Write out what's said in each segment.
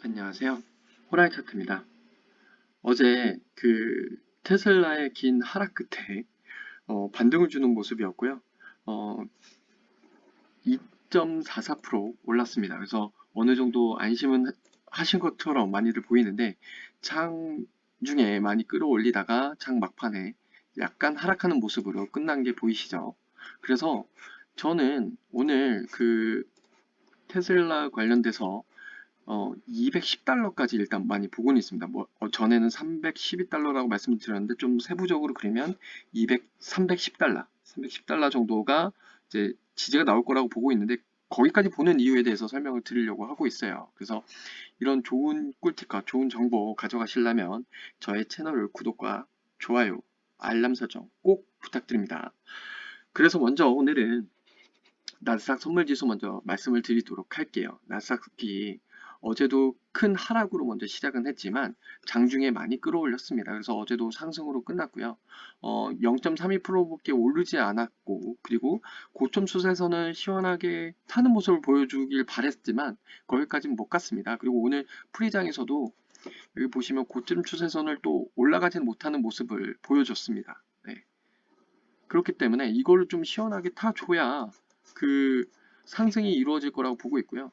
안녕하세요. 호라이 차트입니다. 어제 그 테슬라의 긴 하락 끝에 어, 반등을 주는 모습이었고요. 어, 2.44% 올랐습니다. 그래서 어느 정도 안심은 하신 것처럼 많이들 보이는데 장 중에 많이 끌어올리다가 장 막판에 약간 하락하는 모습으로 끝난 게 보이시죠? 그래서 저는 오늘 그 테슬라 관련돼서 어, 210달러까지 일단 많이 보고는 있습니다. 뭐, 어, 전에는 312달러라고 말씀을 드렸는데 좀 세부적으로 그리면 200, 310달러, 310달러 정도가 이제 지지가 나올 거라고 보고 있는데 거기까지 보는 이유에 대해서 설명을 드리려고 하고 있어요. 그래서 이런 좋은 꿀팁과 좋은 정보 가져가시려면 저의 채널을 구독과 좋아요, 알람 설정 꼭 부탁드립니다. 그래서 먼저 오늘은 나스닥 선물지수 먼저 말씀을 드리도록 할게요. 나스닥이 어제도 큰 하락으로 먼저 시작은 했지만 장중에 많이 끌어올렸습니다. 그래서 어제도 상승으로 끝났고요. 어, 0.32%밖에 오르지 않았고 그리고 고점 추세선을 시원하게 타는 모습을 보여주길 바랬지만 거기까지는 못 갔습니다. 그리고 오늘 프리장에서도 여기 보시면 고점 추세선을 또 올라가지는 못하는 모습을 보여줬습니다. 네. 그렇기 때문에 이거를 좀 시원하게 타줘야 그 상승이 이루어질 거라고 보고 있고요.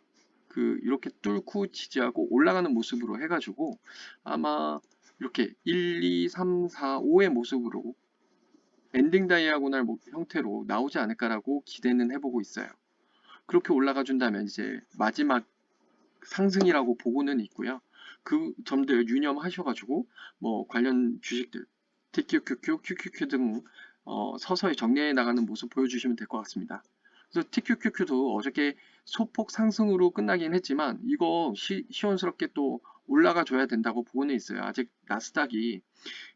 그 이렇게 뚫고 지지하고 올라가는 모습으로 해가지고 아마 이렇게 1, 2, 3, 4, 5의 모습으로 엔딩 다이아고날 모- 형태로 나오지 않을까라고 기대는 해보고 있어요. 그렇게 올라가 준다면 이제 마지막 상승이라고 보고는 있고요. 그 점들 유념하셔가지고 뭐 관련 주식들 TQQQ, QQQ 등 어, 서서히 정리해 나가는 모습 보여주시면 될 것 같습니다. 그래서 TQQQ도 어저께 소폭 상승으로 끝나긴 했지만 이거 시, 시원스럽게 또 올라가 줘야 된다고 보고는 있어요. 아직 나스닥이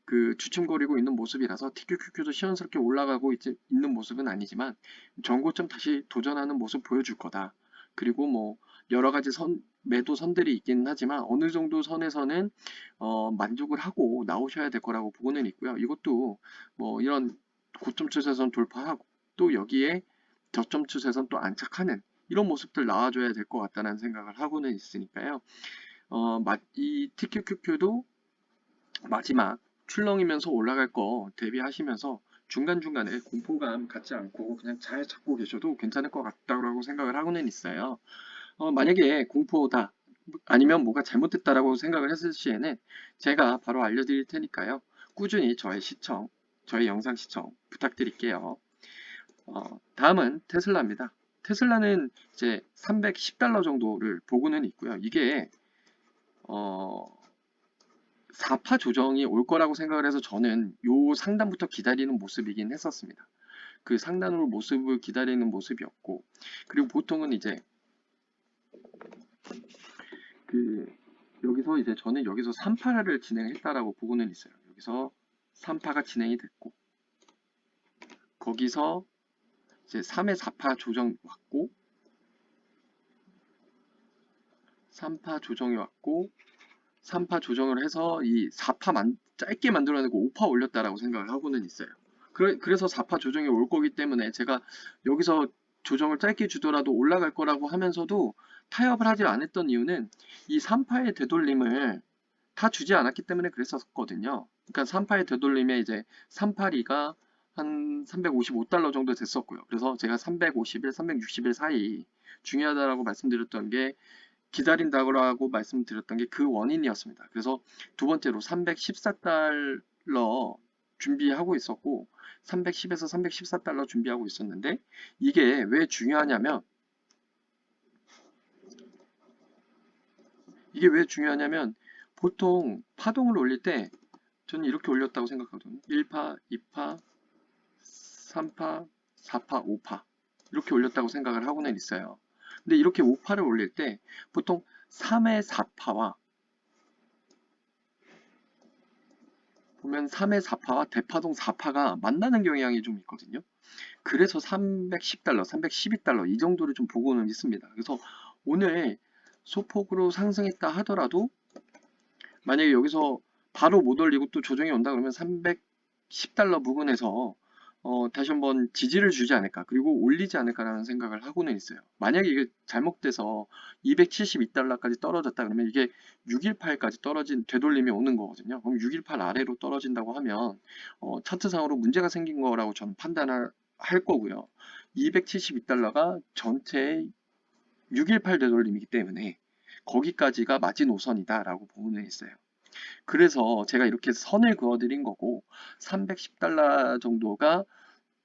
그 주춤거리고 있는 모습이라서 TQQQ도 시원스럽게 올라가고 있, 있는 모습은 아니지만 전고점 다시 도전하는 모습 보여줄 거다. 그리고 뭐 여러 가지 선, 매도 선들이 있기는 하지만 어느 정도 선에서는 어, 만족을 하고 나오셔야 될 거라고 보고는 있고요. 이것도 뭐 이런 고점 추세선 돌파하고 또 여기에 저점 추세선 또 안착하는 이런 모습들 나와줘야 될 것 같다는 생각을 하고는 있으니까요. 어, 마- 이 TQQQ도 마지막 출렁이면서 올라갈 거 대비하시면서 중간중간에 공포감 갖지 않고 그냥 잘 잡고 계셔도 괜찮을 것 같다고 생각을 하고는 있어요. 어, 만약에 공포다 아니면 뭐가 잘못됐다라고 생각을 했을 시에는 제가 바로 알려드릴 테니까요. 꾸준히 저의 시청, 저의 영상 시청 부탁드릴게요. 어, 다음은 테슬라입니다. 테슬라는 이제 310달러 정도를 보고는 있고요. 이게 어, 4파 조정이 올 거라고 생각을 해서 저는 요 상단부터 기다리는 모습이긴 했었습니다. 그 상단으로 모습을 기다리는 모습이었고 그리고 보통은 이제 그 여기서 이제 저는 여기서 3파를 진행했다라고 보고는 있어요. 여기서 3파가 진행이 됐고 거기서 이제 3의 4파 조정 왔고 3파 조정이 왔고 3파 조정을 해서 이 4파 만, 짧게 만들어내고 5파 올렸다라고 생각을 하고는 있어요. 그래, 그래서 4파 조정이 올 거기 때문에 제가 여기서 조정을 짧게 주더라도 올라갈 거라고 하면서도 타협을 하지 않았던 이유는 이 3파의 되돌림을 다 주지 않았기 때문에 그랬었거든요. 그러니까 3파의 되돌림에 이제 382가 한 355달러 정도 됐었고요. 그래서 제가 350일, 360일 사이 중요하다라고 말씀드렸던 게 기다린다고 말씀드렸던 게 그 원인이었습니다. 그래서 두 번째로 314달러 준비하고 있었고 310에서 314달러 준비하고 있었는데 이게 왜 중요하냐면 이게 왜 중요하냐면 보통 파동을 올릴 때 저는 이렇게 올렸다고 생각하거든요. 1파, 2파, 3파, 4파, 5파 이렇게 올렸다고 생각을 하고는 있어요. 근데 이렇게 5파를 올릴 때 보통 3의 4파와 보면 3의 4파와 대파동 4파가 만나는 경향이 좀 있거든요. 그래서 310달러, 312달러 이 정도를 좀 보고는 있습니다. 그래서 오늘 소폭으로 상승했다 하더라도 만약에 여기서 바로 못 올리고 또 조정이 온다 그러면 310달러 부근에서 어, 다시 한번 지지를 주지 않을까 그리고 올리지 않을까라는 생각을 하고는 있어요. 만약에 이게 잘못돼서 272달러까지 떨어졌다 그러면 이게 618까지 떨어진 되돌림이 오는 거거든요. 그럼 618 아래로 떨어진다고 하면 어, 차트상으로 문제가 생긴 거라고 저는 판단을 할 거고요. 272달러가 전체의 618 되돌림이기 때문에 거기까지가 마지노선이다라고 보고는 있어요. 그래서 제가 이렇게 선을 그어드린 거고 310달러 정도가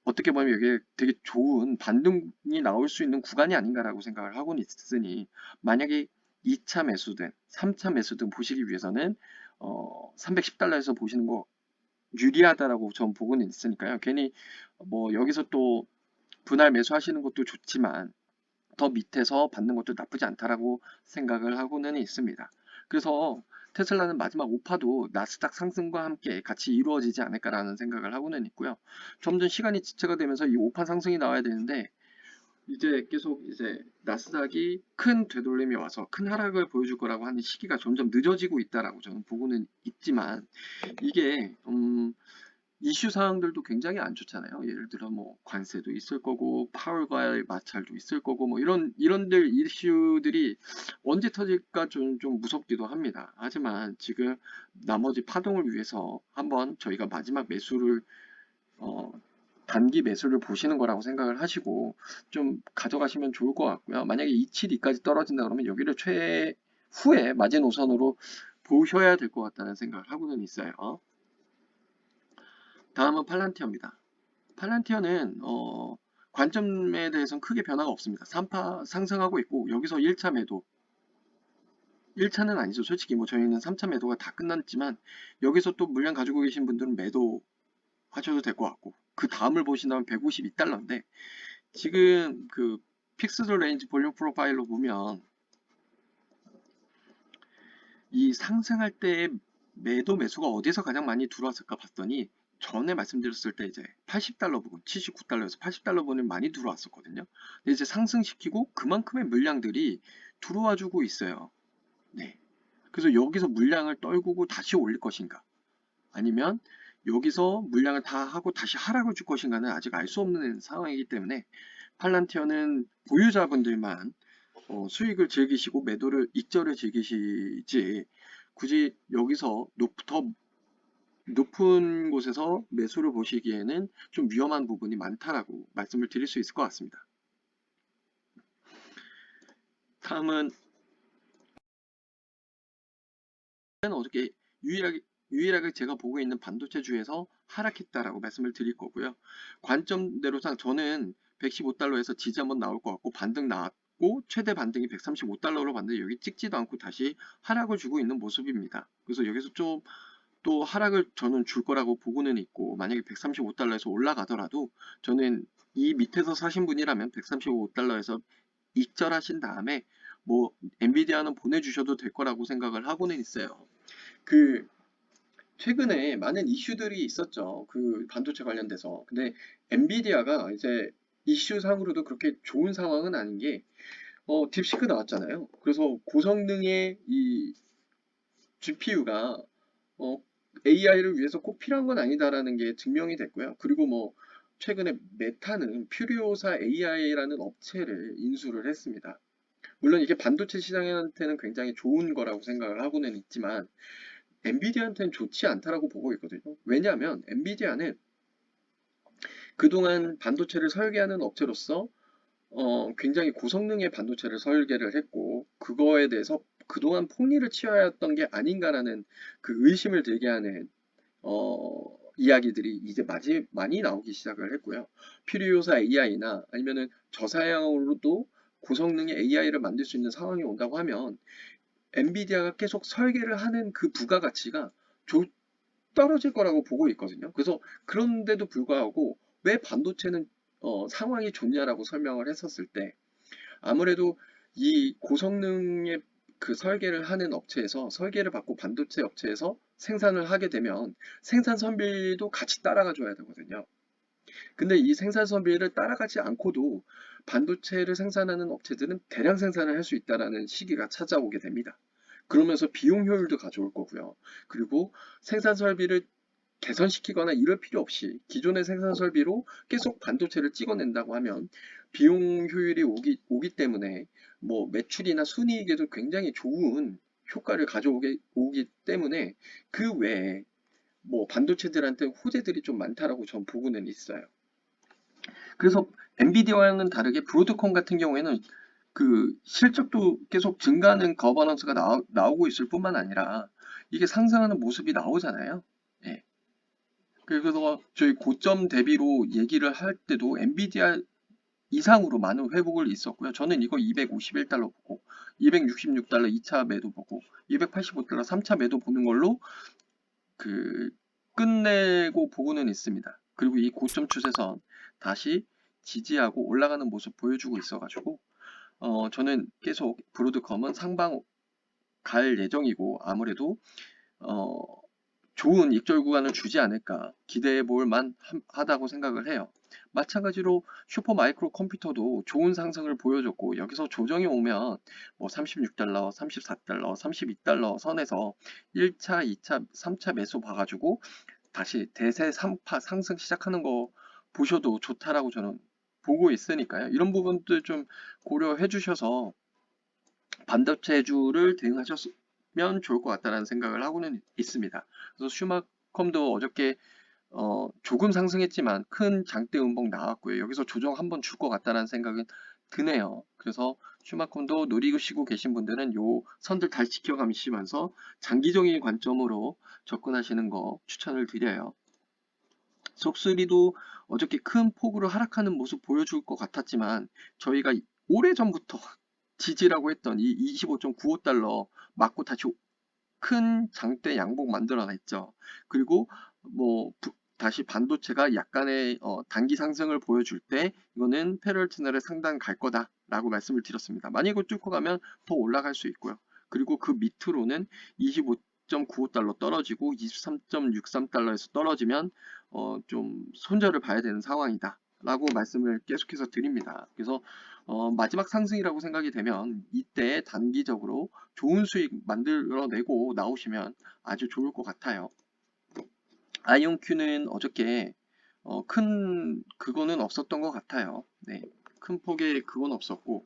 어떻게 보면 이게 되게 좋은 반등이 나올 수 있는 구간이 아닌가라고 생각을 하고는 있으니 만약에 2차 매수든 3차 매수든 보시기 위해서는 어, 310달러에서 보시는 거 유리하다라고 전 보고는 있으니까요. 괜히 뭐 여기서 또 분할 매수하시는 것도 좋지만 더 밑에서 받는 것도 나쁘지 않다라고 생각을 하고는 있습니다. 그래서 테슬라는 마지막 오파도 나스닥 상승과 함께 같이 이루어지지 않을까라는 생각을 하고는 있고요. 점점 시간이 지체가 되면서 이 오파 상승이 나와야 되는데 이제 계속 이제 나스닥이 큰 되돌림이 와서 큰 하락을 보여줄 거라고 하는 시기가 점점 늦어지고 있다라고 저는 보고는 있지만 이게 음 이슈 사항들도 굉장히 안 좋잖아요. 예를 들어 뭐 관세도 있을 거고 파월과의 마찰도 있을 거고 뭐 이런 이런들 이슈들이 언제 터질까 좀, 좀 무섭기도 합니다. 하지만 지금 나머지 파동을 위해서 한번 저희가 마지막 매수를 어, 단기 매수를 보시는 거라고 생각을 하시고 좀 가져가시면 좋을 것 같고요. 만약에 272까지 떨어진다 그러면 여기를 최후에 마지노선으로 보셔야 될 것 같다는 생각을 하고는 있어요. 다음은 팔란티어입니다. 팔란티어는 어, 관점에 대해서는 크게 변화가 없습니다. 3파 상승하고 있고 여기서 1차 매도 1차는 아니죠. 솔직히 뭐 저희는 3차 매도가 다 끝났지만 여기서 또 물량 가지고 계신 분들은 매도 하셔도 될 것 같고 그 다음을 보신다면 152달러인데 지금 그 픽스드 레인지 볼륨 프로파일로 보면 이 상승할 때 매도 매수가 어디서 가장 많이 들어왔을까 봤더니 전에 말씀드렸을 때 이제 80달러 부분, 79달러에서 80달러 부분이 많이 들어왔었거든요. 근데 이제 상승시키고 그만큼의 물량들이 들어와 주고 있어요. 네. 그래서 여기서 물량을 떨구고 다시 올릴 것인가? 아니면 여기서 물량을 다 하고 다시 하락을 줄 것인가는 아직 알 수 없는 상황이기 때문에 팔란티어는 보유자분들만 어, 수익을 즐기시고 매도를 익절을 즐기시지 굳이 여기서 더 높은 곳에서 매수를 보시기에는 좀 위험한 부분이 많다라고 말씀을 드릴 수 있을 것 같습니다. 다음은 어저께 유일하게 유일하게 제가 보고 있는 반도체주에서 하락했다라고 말씀을 드릴 거고요. 관점대로상 저는 115달러에서 지지 한번 나올 것 같고 반등 나왔고 최대 반등이 135달러로 봤는데 여기 찍지도 않고 다시 하락을 주고 있는 모습입니다. 그래서 여기서 좀 또 하락을 저는 줄 거라고 보고는 있고 만약에 135달러에서 올라가더라도 저는 이 밑에서 사신 분이라면 135달러에서 익절하신 다음에 뭐 엔비디아는 보내주셔도 될 거라고 생각을 하고는 있어요. 그 최근에 많은 이슈들이 있었죠. 그 반도체 관련돼서. 근데 엔비디아가 이제 이슈상으로도 그렇게 좋은 상황은 아닌 게 어, 딥시크 나왔잖아요. 그래서 고성능의 이 GPU가 어, AI를 위해서 꼭 필요한 건 아니다라는 게 증명이 됐고요. 그리고 뭐 최근에 메타는 퓨리오사 AI라는 업체를 인수를 했습니다. 물론 이게 반도체 시장한테는 굉장히 좋은 거라고 생각을 하고는 있지만 엔비디아한테는 좋지 않다라고 보고 있거든요. 왜냐하면 엔비디아는 그동안 반도체를 설계하는 업체로서 어, 굉장히 고성능의 반도체를 설계를 했고 그거에 대해서 그동안 폭리를 치어야했던 게 아닌가라는 그 의심을 들게 하는 어, 이야기들이 이제 많이, 많이 나오기 시작을 했고요. 퓨리오사 AI나 아니면은 저사양으로도 고성능의 AI를 만들 수 있는 상황이 온다고 하면 엔비디아가 계속 설계를 하는 그 부가가치가 조, 떨어질 거라고 보고 있거든요. 그래서 그런데도 불구하고 왜 반도체는 어, 상황이 좋냐라고 설명을 했었을 때 아무래도 이 고성능의 그 설계를 하는 업체에서 설계를 받고 반도체 업체에서 생산을 하게 되면 생산 선비도 같이 따라가 줘야 되거든요. 근데 이 생산 선비를 따라가지 않고도 반도체를 생산하는 업체들은 대량 생산을 할 수 있다는 시기가 찾아오게 됩니다. 그러면서 비용 효율도 가져올 거고요. 그리고 생산 설비를 개선시키거나 이럴 필요 없이 기존의 생산 설비로 계속 반도체를 찍어낸다고 하면 비용 효율이 오기, 오기 때문에 뭐 매출이나 순이익에도 굉장히 좋은 효과를 가져오기 오기 때문에 그 외에 뭐 반도체들한테 호재들이 좀 많다라고 전 보고는 있어요. 그래서 엔비디아와는 다르게 브로드컴 같은 경우에는 그 실적도 계속 증가하는 거버넌스가 나오, 나오고 있을 뿐만 아니라 이게 상승하는 모습이 나오잖아요. 예. 그래서 저희 고점 대비로 얘기를 할 때도 엔비디아 이상으로 많은 회복을 있었고요. 저는 이거 251달러 보고 266달러 2차 매도 보고 285달러 3차 매도 보는 걸로 그 끝내고 보고는 있습니다. 그리고 이 고점 추세선 다시 지지하고 올라가는 모습 보여주고 있어가지고 어 저는 계속 브로드컴은 상방 갈 예정이고 아무래도 어 좋은 익절 구간을 주지 않을까 기대해 볼 만하다고 생각을 해요. 마찬가지로 슈퍼 마이크로 컴퓨터도 좋은 상승을 보여줬고 여기서 조정이 오면 뭐 36달러, 34달러, 32달러 선에서 1차, 2차, 3차 매수 봐가지고 다시 대세 3파 상승 시작하는 거 보셔도 좋다라고 저는 보고 있으니까요. 이런 부분들 좀 고려해 주셔서 반도체주를 대응하셨으 면 좋을 것 같다는 생각을 하고는 있습니다. 그래서 슈마컴도 어저께 어, 조금 상승했지만 큰 장대 음봉 나왔고요. 여기서 조정 한번 줄 것 같다는 생각은 드네요. 그래서 슈마컴도 노리시고 계신 분들은 요 선들 잘 지켜가시면서 장기적인 관점으로 접근하시는 거 추천을 드려요. 속수리도 어저께 큰 폭으로 하락하는 모습 보여줄 것 같았지만 저희가 오래 전부터 지지라고 했던 이 25.95달러 맞고 다시 큰 장대 양복 만들어냈죠. 그리고 뭐 부- 다시 반도체가 약간의 어, 단기 상승을 보여줄 때 이거는 패럴 채널에 상단 갈 거다라고 말씀을 드렸습니다. 만약 이거 뚫고 가면 더 올라갈 수 있고요. 그리고 그 밑으로는 25.95달러 떨어지고 23.63달러에서 떨어지면 어, 좀 손절을 봐야 되는 상황이다. 라고 말씀을 계속해서 드립니다. 그래서 어, 마지막 상승이라고 생각이 되면 이때 단기적으로 좋은 수익 만들어내고 나오시면 아주 좋을 것 같아요. 아이온큐는 어저께 어, 큰 그거는 없었던 것 같아요. 네, 큰 폭의 그건 없었고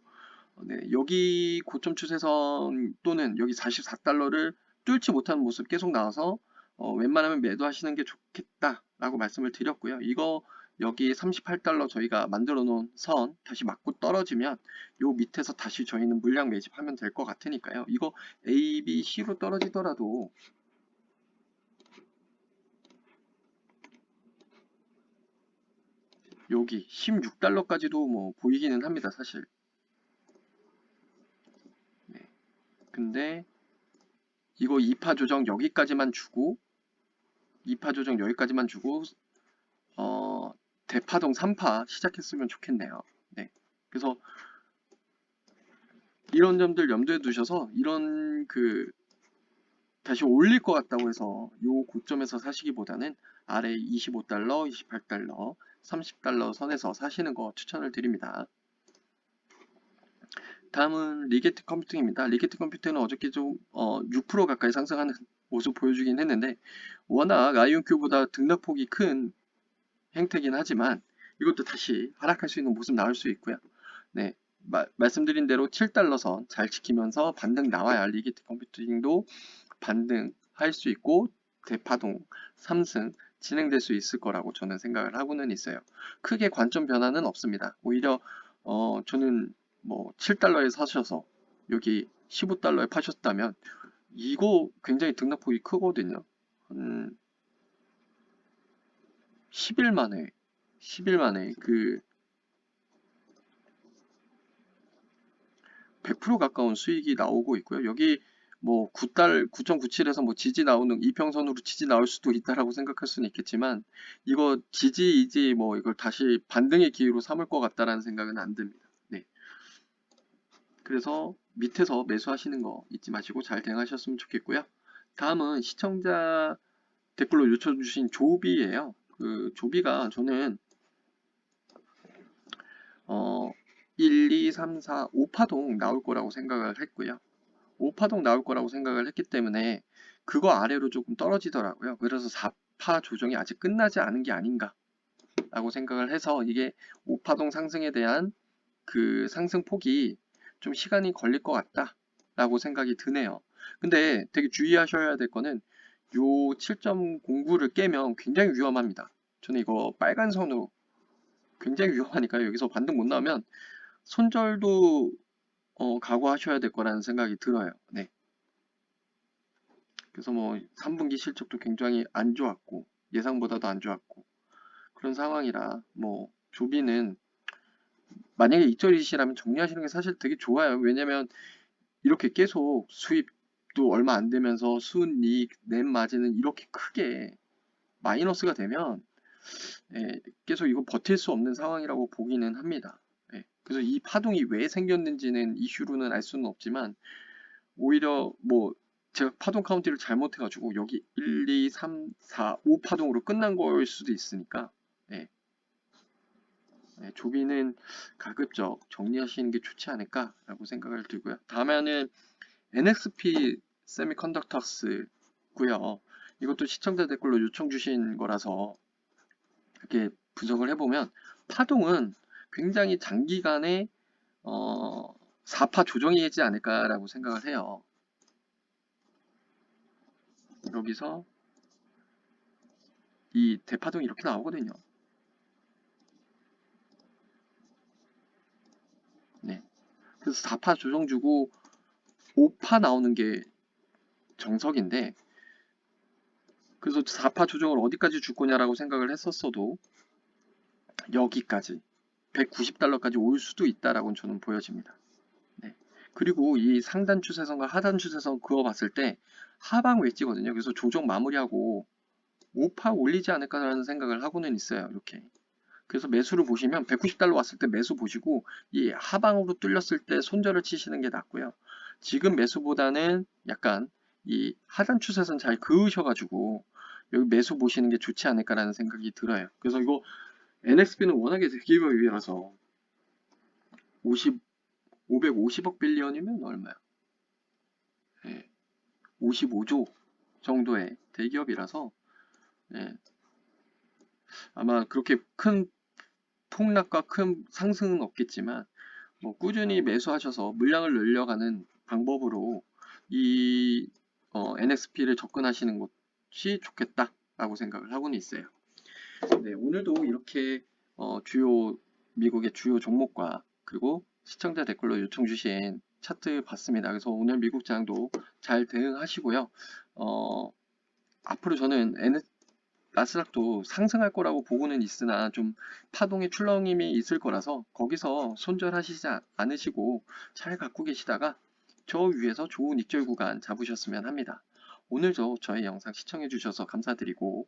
어, 네, 여기 고점 추세선 또는 여기 44달러를 뚫지 못하는 모습 계속 나와서 어, 웬만하면 매도하시는 게 좋겠다라고 말씀을 드렸고요. 이거 여기 38달러 저희가 만들어 놓은 선 다시 맞고 떨어지면 요 밑에서 다시 저희는 물량 매집하면 될 것 같으니까요. 이거 A, B, C로 떨어지더라도 여기 16달러까지도 뭐 보이기는 합니다, 사실. 네. 근데 이거 2파 조정 여기까지만 주고 2파 조정 여기까지만 주고 어, 대파동 3파 시작했으면 좋겠네요. 네. 그래서 이런 점들 염두에 두셔서 이런 그 다시 올릴 것 같다고 해서 요 고점에서 사시기보다는 아래 25달러, 28달러, 30달러 선에서 사시는 거 추천을 드립니다. 다음은 리게트 컴퓨팅입니다. 리게트 컴퓨터는 어저께 좀 어, 6% 가까이 상승하는 모습 보여주긴 했는데 워낙 아이온큐보다 등락폭이 큰 형태긴 하지만 이것도 다시 하락할 수 있는 모습 나올 수 있고요. 네, 마, 말씀드린 대로 7달러 선 잘 지키면서 반등 나와야 리게트 컴퓨팅도 반등할 수 있고 대파동 3승 진행될 수 있을 거라고 저는 생각을 하고는 있어요. 크게 관점 변화는 없습니다. 오히려 어, 저는 뭐 7달러에 사셔서 여기 15달러에 파셨다면 이거 굉장히 등락폭이 크거든요. 음, 10일 만에 10일 만에 그 100% 가까운 수익이 나오고 있고요. 여기 뭐 9달 9.97에서 뭐 지지 나오는 이평선으로 지지 나올 수도 있다라고 생각할 수는 있겠지만 이거 지지이지 뭐 이걸 다시 반등의 기회로 삼을 것 같다라는 생각은 안 듭니다. 네. 그래서 밑에서 매수하시는 거 잊지 마시고 잘 대응하셨으면 좋겠고요. 다음은 시청자 댓글로 요청주신 조비예요. 그 조비가 저는 어 1, 2, 3, 4, 5파동 나올 거라고 생각을 했고요. 5파동 나올 거라고 생각을 했기 때문에 그거 아래로 조금 떨어지더라고요. 그래서 4, 4파 조정이 아직 끝나지 않은 게 아닌가 라고 생각을 해서 이게 5파동 상승에 대한 그 상승 폭이 좀 시간이 걸릴 것 같다 라고 생각이 드네요. 근데 되게 주의하셔야 될 거는 요 7.09를 깨면 굉장히 위험합니다. 저는 이거 빨간 선으로 굉장히 위험하니까요. 여기서 반등 못 나오면 손절도 어, 각오하셔야 될 거라는 생각이 들어요. 네. 그래서 뭐 3분기 실적도 굉장히 안 좋았고 예상보다도 안 좋았고 그런 상황이라 뭐 조비는 만약에 이절이시라면 정리하시는 게 사실 되게 좋아요. 왜냐면 이렇게 계속 수입 도 얼마 안 되면서 순이익 net 마진은 이렇게 크게 마이너스가 되면 예, 계속 이거 버틸 수 없는 상황이라고 보기는 합니다. 예, 그래서 이 파동이 왜 생겼는지는 이슈로는 알 수는 없지만 오히려 뭐 제가 파동 카운트를 잘못해가지고 여기 1, 2, 3, 4, 5 파동으로 끝난 거일 수도 있으니까 예. 예, 조비는 가급적 정리하시는 게 좋지 않을까라고 생각을 들고요. 다음에는 NXP 세미컨덕터스고요. 이것도 시청자 댓글로 요청 주신 거라서 이렇게 분석을 해보면 파동은 굉장히 장기간의 어, 4파 조정이지 않을까라고 생각을 해요. 여기서 이 대파동이 이렇게 나오거든요. 네. 그래서 4파 조정 주고 5파 나오는 게 정석인데 그래서 4파 조정을 어디까지 줄 거냐라고 생각을 했었어도 여기까지 190달러까지 올 수도 있다라고 저는 보여집니다. 네. 그리고 이 상단 추세선과 하단 추세선 그어봤을 때 하방 웨지거든요. 그래서 조정 마무리하고 5파 올리지 않을까라는 생각을 하고는 있어요. 이렇게. 그래서 매수를 보시면 190달러 왔을 때 매수 보시고 이 하방으로 뚫렸을 때 손절을 치시는 게 낫고요. 지금 매수보다는 약간 이 하단 추세선 잘 그으셔가지고 여기 매수 보시는 게 좋지 않을까라는 생각이 들어요. 그래서 이거 NXP는 워낙에 대기업이라서 50, 550억 빌리언이면 얼마야? 예, 55조 정도의 대기업이라서 예, 아마 그렇게 큰 폭락과 큰 상승은 없겠지만 뭐 꾸준히 매수하셔서 물량을 늘려가는 방법으로 이 어, NXP를 접근하시는 것이 좋겠다라고 생각을 하고는 있어요. 네, 오늘도 이렇게 어, 주요 미국의 주요 종목과 그리고 시청자 댓글로 요청 주신 차트 봤습니다. 그래서 오늘 미국 장도 잘 대응하시고요. 어, 앞으로 저는 N, 나스닥도 상승할 거라고 보고는 있으나 좀 파동의 출렁임이 있을 거라서 거기서 손절하시지 않으시고 잘 갖고 계시다가 저 위에서 좋은 익절 구간 잡으셨으면 합니다. 오늘도 저희 영상 시청해 주셔서 감사드리고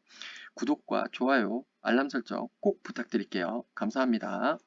구독과 좋아요, 알람 설정 꼭 부탁드릴게요. 감사합니다.